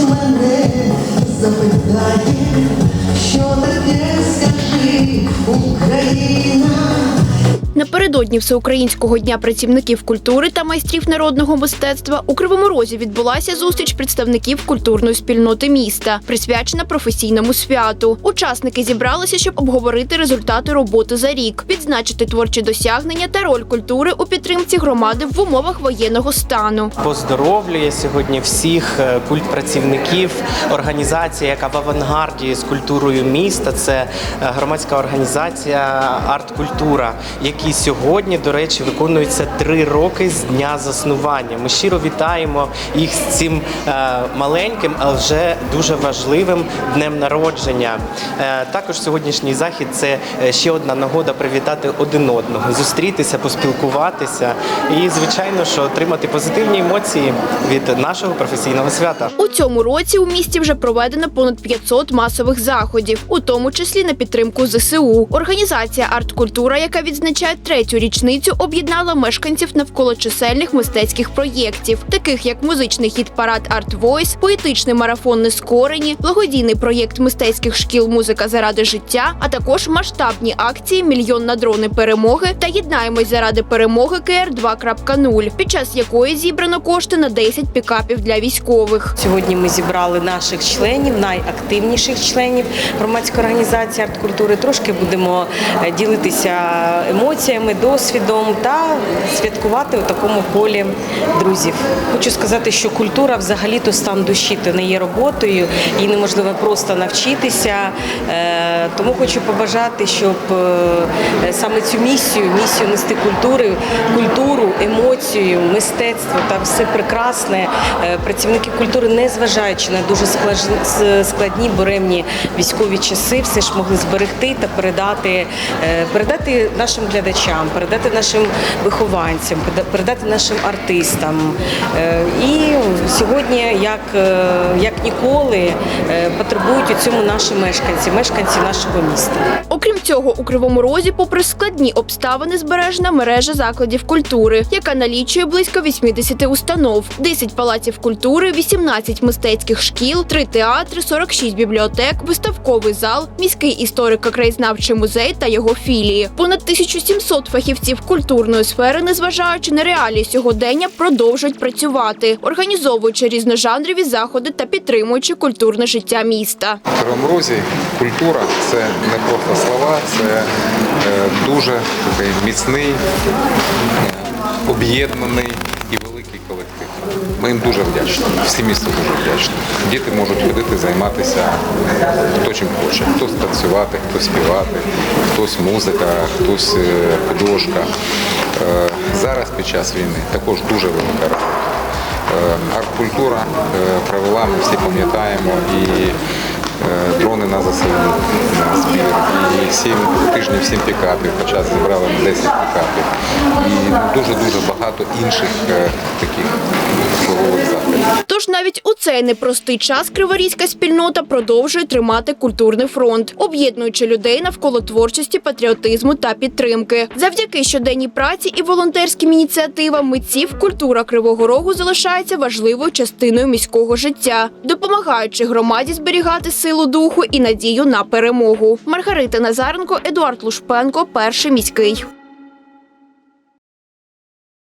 мене запитає, що таке скажи Україна. Напередодні Всеукраїнського дня працівників культури та майстрів народного мистецтва у Кривому Розі відбулася зустріч представників культурної спільноти міста, присвячена професійному святу. Учасники зібралися, щоб обговорити результати роботи за рік, відзначити творчі досягнення та роль культури у підтримці громади в умовах воєнного стану. Поздоровлює сьогодні всіх е, культпрацівників організації, яка в авангарді з культурою міста. Це е, громадська організація Арт-Культура, якій сьогодні, до речі, виконується три роки з дня заснування. Ми щиро вітаємо їх з цим е, маленьким, але вже дуже важливим днем народження. Е, Також сьогоднішній захід це е, ще одна нагода привітати один одного, зустрітися, поспілкуватися і, звичайно, що отримати позитивні емоції від нашого професійного свята. У цьому році у місті вже проведено понад 500 масових заходів, у тому числі на підтримку ЗСУ. Організація Арткультура, яка відзначає третю річницю, об'єднала мешканців навколо чисельних мистецьких проєктів, таких як музичний хіт-парад Арт Войс, поетичний марафон Нескорені, благодійний проєкт мистецьких шкіл Музика заради життя, а також масштабні акції Мільйон на дрони перемоги та Єднаємось заради перемоги КР 2.0, під час якої зібрано кошти на 10 пікапів для військових. Сьогодні ми зібрали наших членів, найактивніших членів громадської організації арткультури. Трошки будемо е, ділитися емоціями, досвідом та святкувати у такому колі друзів. Хочу сказати, що культура взагалі то стан душі, то не є роботою, її неможливо просто навчитися. Е, Тому хочу побажати, щоб е, саме цю місію, місію нести культури, культуру, емоцію, мистецтво та все прекрасне. е, Працівники культури, не зважаючи на дуже складні буремні військові часи, все ж могли зберегти та передати, передати нашим глядачам, передати нашим вихованцям, передати нашим артистам. Е, І сьогодні, як, е, як ніколи, е, потребують у цьому наші мешканці, мешканці нашого міста. Окрім цього, у Кривому Розі, попри складні обставини, збережена мережа закладів культури, яка налічує близько 80 установ, 10 палаців культури, 18 мистецьких шкіл, 3 театри, 46 бібліотек, виставковий зал, міський історико-краєзнавчий музей та його філії. Понад 1700 фахівців культурної сфери, незважаючи на реалії сьогодення, продовжують працювати, організовуючи різножанрові заходи та підтримуючи культурне життя міста. В Розі культура це не просто слова, це е, дуже такий міцний, е, об'єднаний і великий колектив. Ми їм дуже вдячні. Всі місто дуже вдячні. Діти можуть ходити, займатися хто чим хоче. Хтось танцювати, хтось співати, хтось музика, хтось е, художка. Е, Зараз під час війни також дуже велика робота. Е, Арт-культура правила ми всі пам'ятаємо і дрони на ЗСУ на збір. І сім тижнів сім пікапів, хоча зібрали на 10 пікапів. І дуже-дуже багато інших е, таких впливових заходів. Тож навіть у цей непростий час криворізька спільнота продовжує тримати культурний фронт, об'єднуючи людей навколо творчості, патріотизму та підтримки. Завдяки щоденній праці і волонтерським ініціативам митців культура Кривого Рогу залишається важливою частиною міського життя, допомагаючи громаді зберігати силу духу і надію на перемогу. Маргарита Назаренко, Едуард Лушпенко, перший міський.